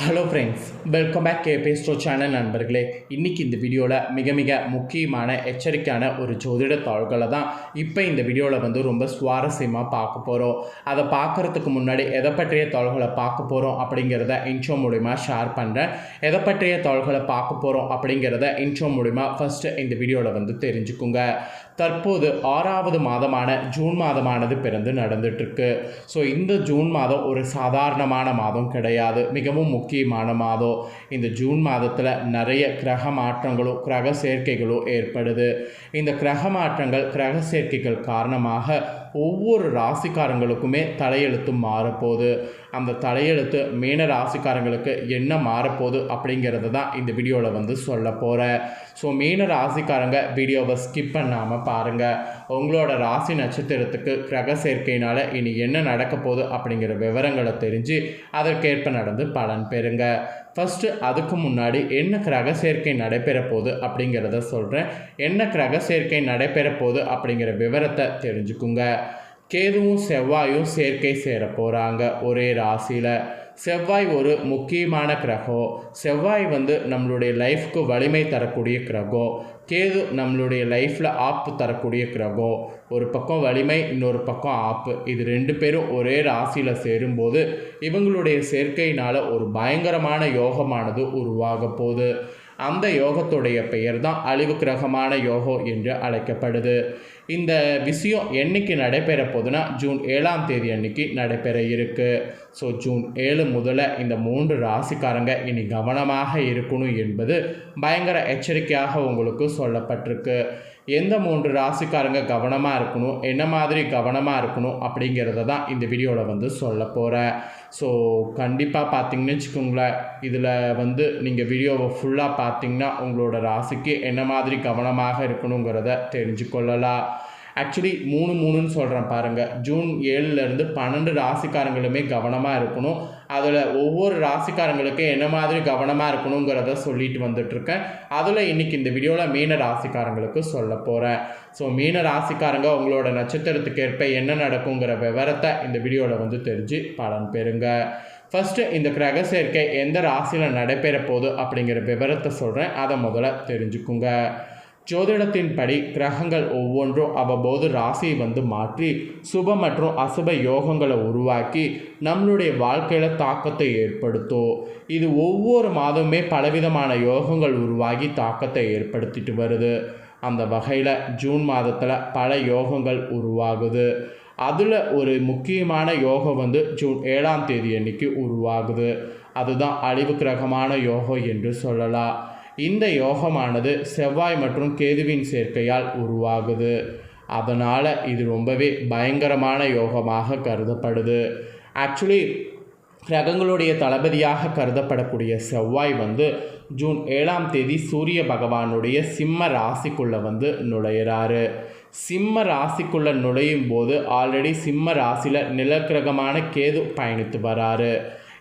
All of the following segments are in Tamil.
Hello friends welcome back K பேஸ்ட்ரோ channel நண்பர்களே. இன்றைக்கி இந்த வீடியோவில் மிக மிக முக்கியமான எச்சரிக்கையான ஒரு ஜோதிட தாள்களை தான் இப்போ இந்த வீடியோவில் வந்து ரொம்ப சுவாரஸ்யமாக பார்க்க போகிறோம் அதை பார்க்குறதுக்கு முன்னாடி எதை பற்றிய தாள்களை பார்க்க போகிறோம் அப்படிங்கிறத இன்ட்ரோ மூலிமா ஷேர் பண்ணுறேன் எதை பற்றிய தாள்களை பார்க்க போகிறோம் அப்படிங்கிறத இன்ட்ரோ மூலிமா ஃபஸ்ட்டு இந்த வீடியோவில் வந்து தெரிஞ்சுக்குங்க. தற்போது ஆறாவது மாதமான ஜூன் மாதமானது பிறந்து நடந்துட்டுருக்கு ஸோ இந்த ஜூன் மாதம் ஒரு சாதாரணமான மாதம் கிடையாது. மிகவும் முக்கியமான மாதம் இந்த ஜூன் மாதத்தில் நிறைய கிரக மாற்றங்களும் கிரக சேர்க்கைகளும் ஏற்படுது. இந்த கிரக மாற்றங்கள் கிரக சேர்க்கைகள் காரணமாக ஒவ்வொரு ராசிக்காரங்களுக்குமே தலையெழுத்து மாறப்போகுது. அந்த தலையெழுத்து மீன ராசிக்காரங்களுக்கு என்ன மாறப்போகுது அப்படிங்கிறத தான் இந்த வீடியோவில் வந்து சொல்ல போகிறேன் ஸோ மீன ராசிக்காரங்க வீடியோவை ஸ்கிப் பண்ணாமல் பாருங்கள் உங்களோட ராசி நட்சத்திரத்துக்கு கிரக சேர்க்கையினால் இனி என்ன நடக்க போகுது அப்படிங்கிற விவரங்களை தெரிஞ்சு அதற்கேற்ப நடந்து பலன் பெறுங்க. ஃபஸ்ட்டு அதுக்கு முன்னாடி என்ன கிரக சேர்க்கை நடைபெற போகுது அப்படிங்கிறத சொல்கிறேன் என்ன கிரக சேர்க்கை நடைபெற போகுது அப்படிங்கிற விவரத்தை தெரிஞ்சுக்குங்க. கேதுவும் செவ்வாயும் சேர்க்கை சேர போகிறாங்க ஒரே ராசியில். செவ்வாய் ஒரு முக்கியமான கிரகம். செவ்வாய் வந்து நம்மளுடைய லைஃப்க்கு வலிமை தரக்கூடிய கிரகம். கேது நம்மளுடைய லைஃப்பில் ஆப்பு தரக்கூடிய கிரகம். ஒரு பக்கம் வலிமை இன்னொரு பக்கம் ஆப்பு. இது ரெண்டு பேரும் ஒரே ராசியில் சேரும்போது இவங்களுடைய சேர்க்கையினால் ஒரு பயங்கரமான யோகமானது உருவாக போகுது. அந்த யோகத்துடைய பெயர் தான் அழிவு கிரகமான யோகம் என்று அழைக்கப்படுது. இந்த விஷயம் என்னைக்கு நடைபெற போகுதுன்னா ஜூன் ஏழாம் தேதி அன்னைக்கு நடைபெற இருக்கு. ஸோ ஜூன் ஏழு முதல்ல இந்த மூன்று ராசிக்காரங்க இனி கவனமாக இருக்கணும் என்பது பயங்கர எச்சரிக்கையாக உங்களுக்கு சொல்லப்பட்டிருக்கு. எந்த மூன்று ராசிக்காரங்க கவனமாக இருக்கணும் என்ன மாதிரி கவனமாக இருக்கணும் அப்படிங்கிறத தான் இந்த வீடியோவில் வந்து சொல்ல போகிறேன் ஸோ கண்டிப்பாக பார்த்தீங்கன்னு வச்சுக்கோங்களேன் இதில் வந்து நீங்கள் வீடியோவை ஃபுல்லாக பார்த்தீங்கன்னா உங்களோட ராசிக்கு என்ன மாதிரி கவனமாக இருக்கணுங்கிறத தெரிஞ்சு கொள்ளலாம். ஆக்சுவலி மூணு மூணுன்னு சொல்கிறேன் பாருங்கள் ஜூன் ஏழுலேருந்து பன்னெண்டு ராசிக்காரங்களுமே கவனமாக இருக்கணும். அதில் ஒவ்வொரு ராசிக்காரங்களுக்கு என்ன மாதிரி கவனமாக இருக்கணுங்கிறத சொல்லிட்டு வந்துட்டுருக்கேன். அதில் இன்றைக்கி இந்த வீடியோவில் மீன ராசிக்காரங்களுக்கு சொல்ல போகிறேன் ஸோ மீன ராசிக்காரங்க உங்களோட நட்சத்திரத்துக்கு ஏற்ப என்ன நடக்குங்கிற விவரத்தை இந்த வீடியோவில் வந்து தெரிஞ்சு பலன் பெறுங்க. ஃபஸ்ட்டு இந்த கிரக சேர்க்கை எந்த ராசியில் நடைபெற போகுது அப்படிங்கிற விவரத்தை சொல்கிறேன் அதை முதல்ல தெரிஞ்சுக்குங்க. ஜோதிடத்தின்படி கிரகங்கள் ஒவ்வொன்றும் அவ்வப்போது ராசியை வந்து மாற்றி சுப மற்றும் அசுப யோகங்களை உருவாக்கி நம்மளுடைய வாழ்க்கையில் தாக்கத்தை ஏற்படுத்தும். இது ஒவ்வொரு மாதமுமே பலவிதமான யோகங்கள் உருவாகி தாக்கத்தை ஏற்படுத்திட்டு வருது. அந்த வகையில் ஜூன் மாதத்தில் பல யோகங்கள் உருவாகுது. அதில் ஒரு முக்கியமான யோகம் வந்து ஜூன் ஏழாம் தேதி அன்னைக்கு உருவாகுது. அதுதான் அழிவு கிரகமான யோகம் என்று சொல்லலாம். இந்த யோகமானது செவ்வாய் மற்றும் கேதுவின் சேர்க்கையால் உருவாகுது. அதனால் இது ரொம்பவே பயங்கரமான யோகமாக கருதப்படுது. ஆக்சுவலி கிரகங்களுடைய தளபதியாக கருதப்படக்கூடிய செவ்வாய் வந்து ஜூன் ஏழாம் தேதி சூரிய பகவானுடைய சிம்ம ராசிக்குள்ளே வந்து நுழையிறாரு. சிம்ம ராசிக்குள்ளே நுழையும் போது ஆல்ரெடி சிம்ம ராசியில் நிலக்கிரகமான கேது பயணித்து வராரு.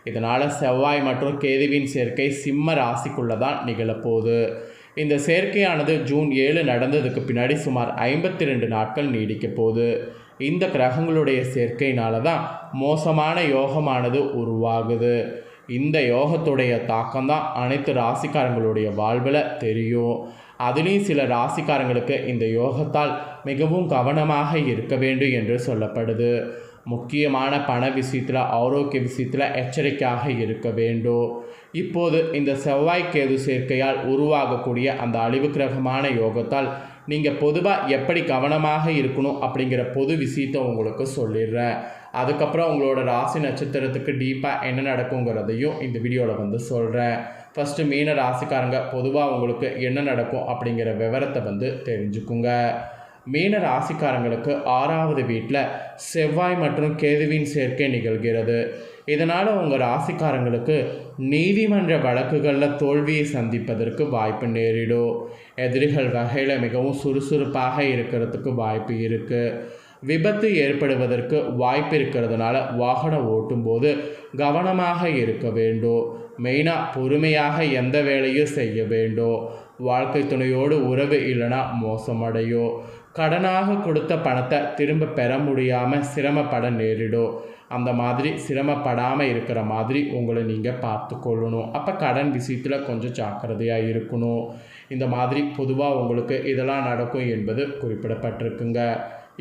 இதனால் செவ்வாய் மற்றும் கேதுவின் சேர்க்கை சிம்ம ராசிக்குள்ளே தான் நிகழப்போகுது. இந்த சேர்க்கையானது ஜூன் ஏழு நடந்ததுக்கு பின்னாடி சுமார் ஐம்பத்தி ரெண்டு நாட்கள் நீடிக்க போகுது. இந்த கிரகங்களுடைய சேர்க்கையினால தான் மோசமான யோகமானது உருவாகுது. இந்த யோகத்துடைய தாக்கம் தான் அனைத்து ராசிக்காரங்களுடைய வாழ்வில் தெரியும். அதுலேயும் சில ராசிக்காரங்களுக்கு இந்த யோகத்தால் மிகவும் கவனமாக இருக்க வேண்டும் என்று சொல்லப்படுது. முக்கியமான பண விஷயத்தில் ஆரோக்கிய விஷயத்தில் எச்சரிக்கையாக இருக்க வேண்டும். இப்போது இந்த செவ்வாய் கேது சேர்க்கையால் உருவாகக்கூடிய அந்த அழிவு கிரகமான யோகத்தால் நீங்கள் பொதுவாக எப்படி கவனமாக இருக்கணும் அப்படிங்கிற பொது விஷயத்தை உங்களுக்கு சொல்லிடுறேன். அதுக்கப்புறம் உங்களோட ராசி நட்சத்திரத்துக்கு டீப்பாக என்ன நடக்குங்கிறதையும் இந்த வீடியோவில் வந்து சொல்கிறேன் ஃபஸ்ட்டு மீன ராசிக்காரங்க பொதுவாக உங்களுக்கு என்ன நடக்கும் அப்படிங்கிற விவரத்தை வந்து தெரிஞ்சுக்குங்க. மீன ராசிக்காரங்களுக்கு ஆறாவது வீட்டில் செவ்வாய் மற்றும் கேதுவின் சேர்க்கை நிகழ்கிறது. இதனால் உங்கள் ராசிக்காரங்களுக்கு நீதிமன்ற வழக்குகளில் தோல்வியை சந்திப்பதற்கு வாய்ப்பு நேரிடும். எதிரிகள் வகையில் மிகவும் சுறுசுறுப்பாக இருக்கிறதுக்கு வாய்ப்பு இருக்குது விபத்து ஏற்படுவதற்கு வாய்ப்பு இருக்கிறதுனால வாகனம் ஓட்டும்போது கவனமாக இருக்க வேண்டும். மெயினாக பொறுமையாக எந்த வேலையும் செய்ய வேண்டும். வாழ்க்கை துணையோடு உறவு இல்லைனா மோசமடையும். கடனாக கொடுத்த பணத்தை திரும்ப பெற முடியாமல் சிரமப்பட நேரிடும் அந்த மாதிரி சிரமப்படாமல் இருக்கிற மாதிரி உங்களை நீங்கள் பார்த்து கொள்ளணும் அப்போ கடன் விஷயத்தில் கொஞ்சம் ஜாக்கிரதையாக இருக்கணும். இந்த மாதிரி பொதுவாக உங்களுக்கு இதெல்லாம் நடக்கும் என்பது குறிப்பிடப்பட்டிருக்குங்க.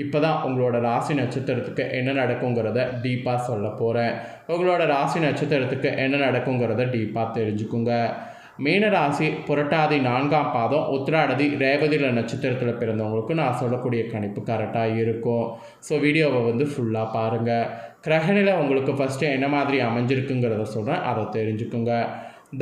இப்போ தான் உங்களோட ராசி நட்சத்திரத்துக்கு என்ன நடக்குங்கிறத டீப்பாக சொல்ல போகிறேன் உங்களோட ராசி நட்சத்திரத்துக்கு என்ன நடக்குங்கிறத டீப்பாக தெரிஞ்சுக்குங்க. மீனராசி புரட்டாதி நான்காம் பாதம் உத்திராடதி ரேவதியில் நட்சத்திரத்தில் பிறந்தவங்களுக்கு நான் சொல்லக்கூடிய கணிப்பு கரெக்டாக இருக்கும். ஸோ வீடியோவை வந்து ஃபுல்லாக பாருங்கள் கிரகணில் உங்களுக்கு ஃபஸ்ட்டு என்ன மாதிரி அமைஞ்சிருக்குங்கிறத சொல்கிறேன் அதை தெரிஞ்சுக்குங்க.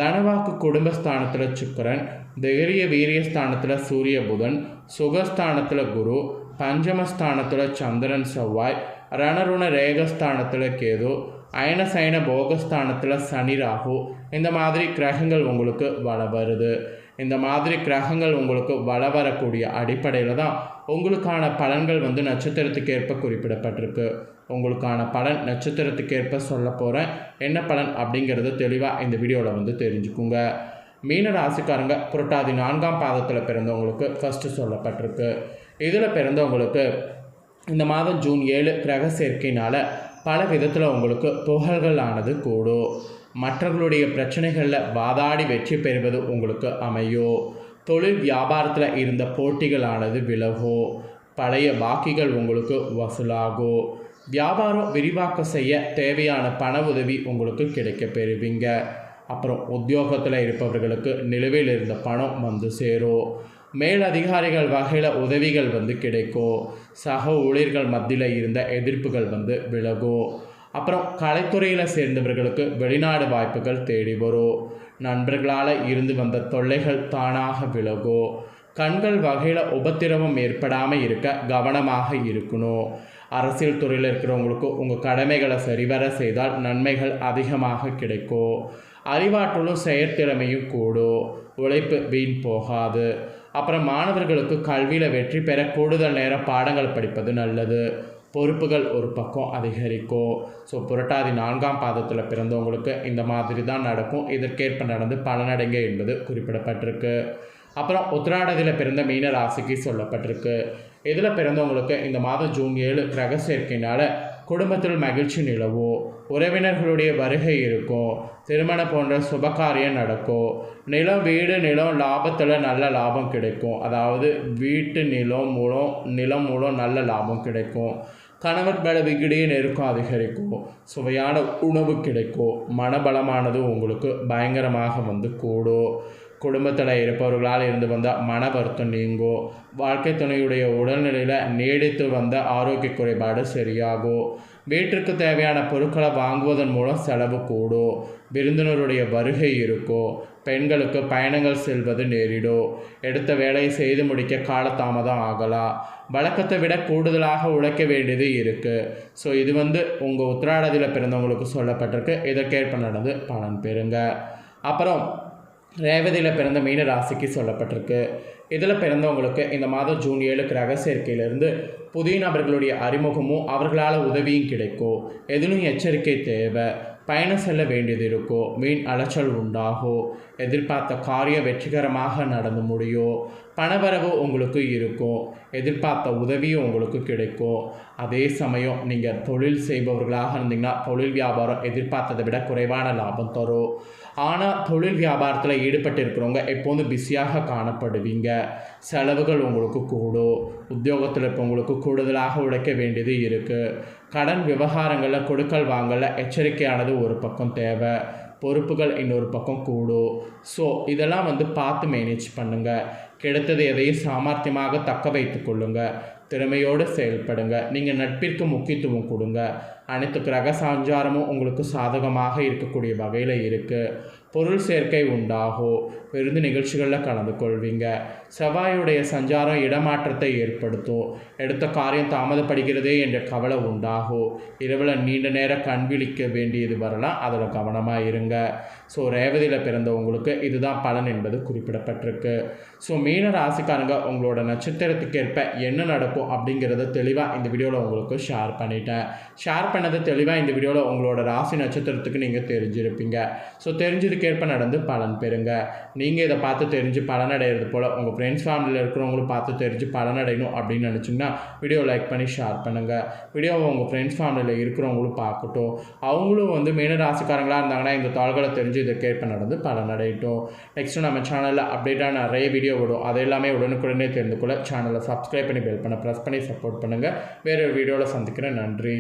தனவாக்கு குடும்பஸ்தானத்தில் சுக்கரன் தைரிய வீரியஸ்தானத்தில் சூரிய புதன் சுகஸ்தானத்தில் குரு பஞ்சமஸ்தானத்தில் சந்திரன் செவ்வாய் ரணருண ரேகஸ்தானத்தில் கேது அயனசயன போகஸ்தானத்தில் சனி ராகு. இந்த மாதிரி கிரகங்கள் உங்களுக்கு வள வருது. இந்த மாதிரி கிரகங்கள் உங்களுக்கு வள வரக்கூடிய அடிப்படையில் தான் உங்களுக்கான பலன்கள் வந்து நட்சத்திரத்துக்கு ஏற்ப குறிப்பிடப்பட்டிருக்கு. உங்களுக்கான பலன் நட்சத்திரத்துக்கு ஏற்ப சொல்ல போகிறேன் என்ன பலன் அப்படிங்கிறத தெளிவாக இந்த வீடியோவில் வந்து தெரிஞ்சுக்குங்க. மீன ராசிக்காரங்க புரட்டாதி நான்காம் பாதத்தில் பிறந்தவங்களுக்கு ஃபஸ்ட்டு சொல்லப்பட்டிருக்கு. இதில் பிறந்தவங்களுக்கு இந்த மாதம் ஜூன் ஏழு கிரக சேர்க்கையினால் பல விதத்தில் உங்களுக்கு புகழ்கள் ஆனது கூடும். மற்றவர்களுடைய பிரச்சனைகளில் வாதாடி வெற்றி பெறுவது உங்களுக்கு அமையும் தொழில் வியாபாரத்தில் இருந்த போட்டிகளானது விலகும் பழைய பாக்கிகள் உங்களுக்கு வசூலாகும் வியாபாரம் விரிவாக்கம் செய்ய தேவையான பண உதவி உங்களுக்கு கிடைக்க பெறுவீங்க. அப்புறம் உத்தியோகத்தில் இருப்பவர்களுக்கு நிலுவையில் இருந்த பணம் வந்து சேரும். மேலதிகாரிகள் வகையில் உதவிகள் வந்து கிடைக்கும் சக ஊழியர்கள் மத்தியில் இருந்த எதிர்ப்புகள் வந்து விலகும் அப்புறம் கலைத்துறையில் சேர்ந்தவர்களுக்கு வெளிநாடு வாய்ப்புகள் தேடி வரும் நண்பர்களால் இருந்து வந்த தொல்லைகள் தானாக விலகும் கண்கள் வகையில் உபத்திரவம் ஏற்படாமல் இருக்க கவனமாக இருக்கணும் அரசியல் துறையில் இருக்கிறவங்களுக்கு உங்கள் கடமைகளை சரிவர செய்தால் நன்மைகள் அதிகமாக கிடைக்கும் அறிவாற்றலும் செயற்திறமையும் கூடும் உழைப்பு வீண் போகாது. அப்புறம் மாணவர்களுக்கு கல்வியில் வெற்றி பெற கூடுதல் நேரம் பாடங்கள் படிப்பது நல்லது. பொறுப்புகள் ஒரு பக்கம் அதிகரிக்கும். ஸோ புரட்டாதி நான்காம் பாதத்தில் பிறந்தவங்களுக்கு இந்த மாதிரி தான் நடக்கும். இதற்கேற்ப நடந்து பலனடைங்க என்பது குறிப்பிடப்பட்டிருக்கு. அப்புறம் உத்திராடதியில் பிறந்த மீன ராசிக்கு சொல்லப்பட்டிருக்கு. இதில் பிறந்தவங்களுக்கு இந்த மாதம் ஜூன் ஏழு கிரக சேர்க்கையினால் குடும்பத்தில் மகிழ்ச்சி நிலவும் உறவினர்களுடைய வருகை இருக்கும் திருமணம் போன்ற சுபகாரியம் நடக்கும் நிலம் வீடு நிலம் லாபத்தில் நல்ல லாபம் கிடைக்கும். அதாவது வீட்டு நிலம் மூலம் நிலம் மூலம் நல்ல லாபம் கிடைக்கும். கணவர் பல விகிடையே நெருக்கம் அதிகரிக்கும் சுவையான உணவு கிடைக்கும் மனபலமானது உங்களுக்கு பயங்கரமாக வந்து கூடும். குடும்பத்தில் இருப்பவர்களால் இருந்து வந்த மன வருத்தம் நீங்கும் வாழ்க்கை துணையுடைய உடல்நிலையில் நீடித்து வந்த ஆரோக்கிய குறைபாடு சரியாகும் வீட்டிற்கு தேவையான பொருட்களை வாங்குவதன் மூலம் செலவு கூடும் விருந்தினருடைய வருகை இருக்கும் பெண்களுக்கு பயணங்கள் செல்வது நேரிடும் எடுத்த வேலையை செய்து முடிக்க காலதாமதம் ஆகலாம் வழக்கத்தை விட கூடுதலாக உழைக்க வேண்டியது இருக்குது ஸோ இது வந்து உங்கள் உத்திராடத்தில் பிறந்தவங்களுக்கு சொல்லப்பட்டிருக்கு. இதற்கேற்ப நடந்து பலன் பெறுங்க. அப்புறம் ரேவதியில் பிறந்த மீன ராசிக்கு சொல்லப்பட்டிருக்கு. இதில் பிறந்தவங்களுக்கு இந்த மாதம் ஜூன் ஏழுக்கு கிரக சேர்க்கையிலிருந்து புதிய நபர்களுடைய அறிமுகமும் அவர்களால் உதவியும் கிடைக்கும். எதிலும் எச்சரிக்கை தேவை. பயணம் செல்ல வேண்டியது இருக்கும். மீன் அலைச்சல் உண்டாகும். எதிர்பார்த்த காரியம் வெற்றிகரமாக நடந்து முடியும். பணவரவு உங்களுக்கு இருக்கும். எதிர்பார்த்த உதவியும் உங்களுக்கு கிடைக்கும். அதே சமயம் நீங்கள் தொழில் செய்பவர்களாக இருந்தீங்கன்னா தொழில் வியாபாரம் எதிர்பார்த்ததை விட குறைவான லாபம் தரும். ஆனால் தொழில் வியாபாரத்தில் ஈடுபட்டு இருக்கிறவங்க எப்போதும் பிஸியாக காணப்படுவீங்க. செலவுகள் உங்களுக்கு கூடும். உத்தியோகத்தில் இப்போ உங்களுக்கு கூடுதலாக உழைக்க வேண்டியது இருக்குது கடன் விவகாரங்களில் கொடுக்கல் வாங்கல எச்சரிக்கையானது ஒரு பக்கம் தேவை. பொறுப்புகள் இன்னொரு பக்கம் கூடும். ஸோ இதெல்லாம் வந்து பார்த்து மேனேஜ் பண்ணுங்கள் கிடைத்தது எதையும் சாமர்த்தியமாக தக்க வைத்து கொள்ளுங்கள் திறமையோடு செயல்படுங்க. நீங்கள் நட்பிற்கு முக்கியத்துவம் கொடுங்க. அனைத்து கிரக சஞ்சாரமும் உங்களுக்கு சாதகமாக இருக்கக்கூடிய வகையில் இருக்குது பொருள் சேர்க்கை உண்டாகும் விருந்து நிகழ்ச்சிகளில் கலந்து கொள்வீங்க. செவ்வாயுடைய சஞ்சாரம் இடமாற்றத்தை ஏற்படுத்தும். எடுத்த காரியம் தாமதப்படுகிறதே என்ற கவலை உண்டாகும் இரவில் நீண்ட நேரம் கண் விழிக்க வேண்டியது வரலாம். அதில் கவனமாக இருங்க. ஸோ ரேவதியில் பிறந்தவங்களுக்கு இதுதான் பலன் என்பது குறிப்பிடப்பட்டிருக்கு. ஸோ மீன ராசிக்காரங்க உங்களோட நட்சத்திரத்துக்கு ஏற்ப என்ன நடக்கும் அப்படிங்கிறத தெளிவாக இந்த வீடியோவில் உங்களுக்கு ஷேர் பண்ணிட்டேன். ஷேர் பண்ணி பண்ணது தெளிவாக இந்த வீடியோவில் உங்களோட ராசி நட்சத்திரத்துக்கு நீங்கள் தெரிஞ்சிருப்பீங்க. ஸோ தெரிஞ்சதுக்கேற்ப நடந்து பலன் பெறுங்க. நீங்கள் இதை பார்த்து தெரிஞ்சு பலனடைகிறது போல் உங்கள் ஃப்ரெண்ட்ஸ் ஃபேமிலியில் இருக்கிறவங்களும் பார்த்து தெரிஞ்சு பலன் அடையணும் அப்படின்னு நினச்சிங்கன்னா வீடியோ லைக் பண்ணி ஷேர் பண்ணுங்கள் வீடியோவை உங்கள் ஃப்ரெண்ட்ஸ் ஃபேமிலியில் இருக்கிறவங்களும் பார்க்கட்டும். அவங்களும் வந்து மீன ராசிக்காரங்களாக இருந்தாங்கன்னா இந்த தாள்களை தெரிஞ்சு இதற்கேற்ப நடந்து பலனடையட்டும் நெக்ஸ்ட்டு நம்ம சேனலில் அப்டேட்டாக நிறைய வீடியோ விடும். அது எல்லாமே உடனுக்குடனே தெரிந்து கொள்ள சேனலை சப்ஸ்கிரைப் பண்ணி பெல் பண்ண ப்ரெஸ் பண்ணி சப்போர்ட் பண்ணுங்கள் வேறு ஒரு வீடியோவில் சந்திக்கிறேன். நன்றி.